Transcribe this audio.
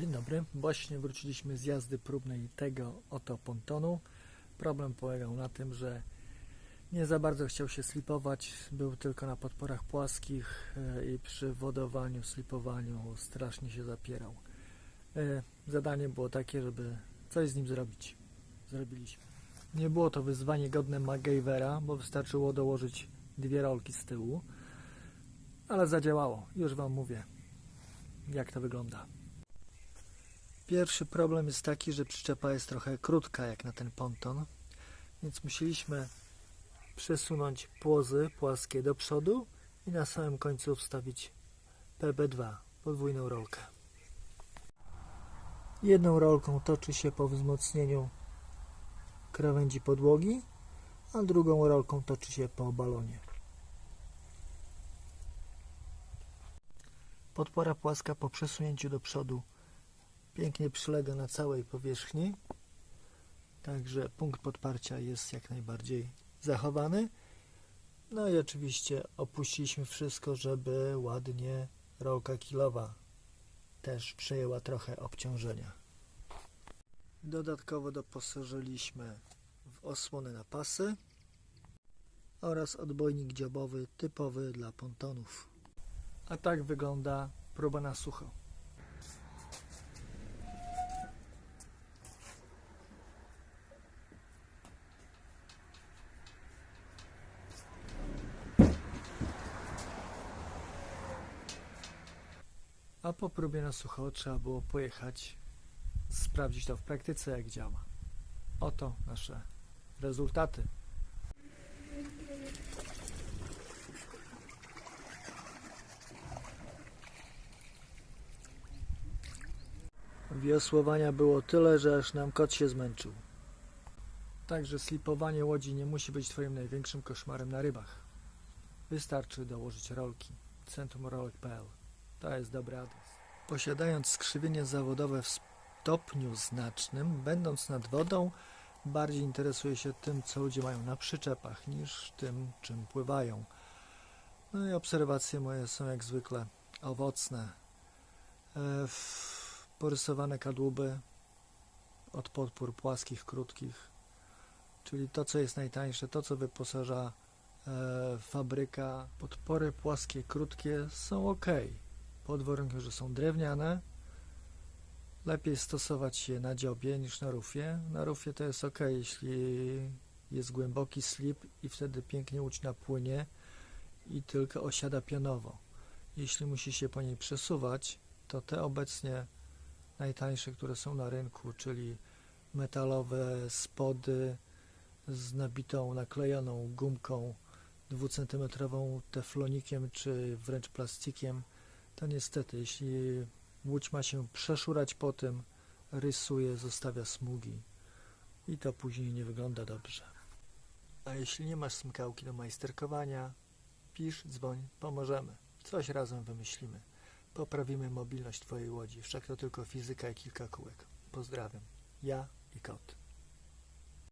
Dzień dobry. Właśnie wróciliśmy z jazdy próbnej tego oto pontonu. Problem polegał na tym, że nie za bardzo chciał się slipować. Był tylko na podporach płaskich e, i przy wodowaniu, slipowaniu strasznie się zapierał. E, Zadanie było takie, żeby coś z nim zrobić. Zrobiliśmy. Nie było to wyzwanie godne MacGyvera, bo wystarczyło dołożyć dwie rolki z tyłu, ale zadziałało. Już Wam mówię, jak to wygląda. Pierwszy problem jest taki, że przyczepa jest trochę krótka jak na ten ponton, więc musieliśmy przesunąć płozy płaskie do przodu i na samym końcu wstawić PB2, podwójną rolkę. Jedną rolką toczy się po wzmocnieniu krawędzi podłogi, a drugą rolką toczy się po balonie. Podpora płaska po przesunięciu do przodu pięknie przylega na całej powierzchni, także punkt podparcia jest jak najbardziej zachowany. No i oczywiście opuściliśmy wszystko, żeby ładnie rolka kilowa też przejęła trochę obciążenia. Dodatkowo doposażyliśmy w osłony na pasy oraz odbojnik dziobowy typowy dla pontonów. A tak wygląda próba na sucho. A po próbie na sucho trzeba było pojechać, sprawdzić to w praktyce, jak działa. Oto nasze rezultaty. Wiosłowania było tyle, że aż nam kot się zmęczył. Także slipowanie łodzi nie musi być Twoim największym koszmarem na rybach. Wystarczy dołożyć rolki. centrumrolek.pl to jest dobry adres. Posiadając skrzywienie zawodowe w stopniu znacznym, będąc nad wodą, bardziej interesuje się tym, co ludzie mają na przyczepach, niż tym, czym pływają. No i obserwacje moje są jak zwykle owocne. E, porysowane kadłuby od podpór płaskich, krótkich, czyli to, co jest najtańsze, to, co wyposaża e, fabryka. Podpory płaskie, krótkie są ok pod warunkiem, że są drewniane. Lepiej stosować je na dziobie niż na rufie. Na rufie to jest ok, jeśli jest głęboki slip i wtedy pięknie łódź napłynie i tylko osiada pionowo. Jeśli musi się po niej przesuwać, to te obecnie najtańsze, które są na rynku, czyli metalowe spody z nabitą, naklejoną gumką dwucentymetrową teflonikiem czy wręcz plastikiem, to niestety, jeśli łódź ma się przeszurać po tym, rysuje, zostawia smugi i to później nie wygląda dobrze. A jeśli nie masz smykałki do majsterkowania, pisz, dzwoń, pomożemy. Coś razem wymyślimy. Poprawimy mobilność Twojej łodzi. Wszak to tylko fizyka i kilka kółek. Pozdrawiam. Ja i kot.